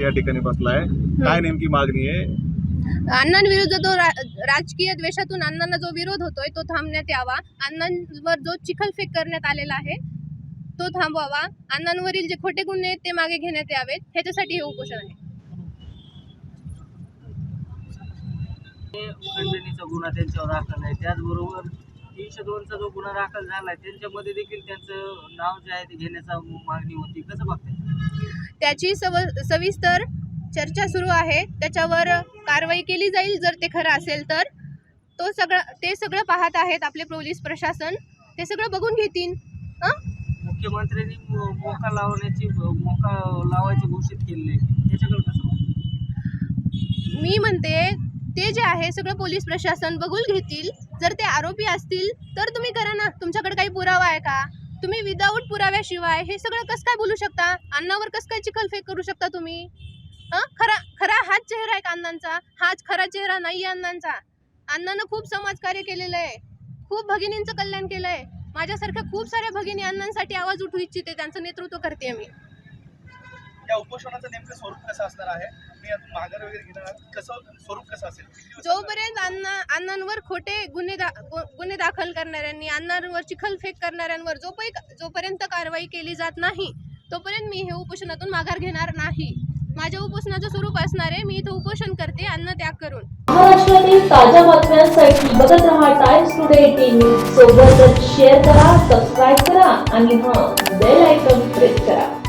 या ठिकाणी बसलाय काय नेमकी मागणी आहे? अण्णांविरुद्ध जो रा- राजकीय द्वेषातून अण्णांना जो विरोध होतोय तो थांबण्यात यावा. अण्णांवर जो चिखलफेक करण्यात आलेला आहे तो थांबवावा. अण्णांवरील जे खोटे गुन्हे आहेत ते मागे घेण्यात यावेत. ह्याच्यासाठी हे उपोषण आहे. खंडणीचा गुन्हा त्यांच्यावर दाखल आहे. त्याचबरोबर तीनशे दोनचा जो गुन्हा दाखल झाला त्यांच्यामध्ये देखील त्यांचं नाव जे आहे ते घेण्याचा मागणी होती. कसं बघताय? त्याची सव सविस्तर चर्चा सुरू आहे. त्याच्यावर कारवाई केली जाईल जर ते खरं असेल तर. तो सगळं ते सगळं पाहत आहेत आपले पोलीस प्रशासन. ते सगळं बघून घेतील? मुख्यमंत्र्यांनी मोका लावण्याची मोका लावायची घोषित आहे. त्याच्याकडे कसं? मी म्हणते ते जे आहे सगळं पोलीस प्रशासन बघून घेतील. जर ते आरोपी असतील तर तुम्ही करा ना. तुमच्याकडे काही पुरावा आहे का? तुम्ही विदाऊट पुराव्याशिवाय हे सगळं कसं काय बोलू शकता? अन्नावर कसं काय चिखलफेक करू शकता तुम्ही? हां? खरा खरा हाच चेहरा आहे का अण्णांचा हाच खरा चेहरा नाही आहे अण्णांचा अण्णानं खूप समाजकार्य केलेलं आहे. खूप भगिनींचं कल्याण केलं आहे माझ्यासारख्या खूप साऱ्या भगिनी अण्णांसाठी आवाज उठू इच्छिते. त्यांचं नेतृत्व करते मी. या उपोषणाचं नेमकं स्वरूप कसं असणार आहे? मी यातून माघार वगैरे घेणार. कसं स्वरूप कसं असेल? जोपर्यंत अण्णा अण्णांवर खोटे गुन्हे दा गुन्हे दाखल करणाऱ्यांनी अण्णांवर चिखलफेक करणाऱ्यांवर जोपै जोपर्यंत कारवाई केली जात नाही तोपर्यंत मी हे उपोषणातून माघार घेणार नाही. माझ्या उपोषणाचं स्वरूप असणार आहे. मी इथं उपोषण करते अन्न त्याग करून. महाराष्ट्रातील ताज्या बातम्यांसाठी बघत रहा टाइम्स टुडे टीव्ही सोबतच शेअर करा सबस्क्राईब करा आणि हां बेल आयकॉन प्रेस करा.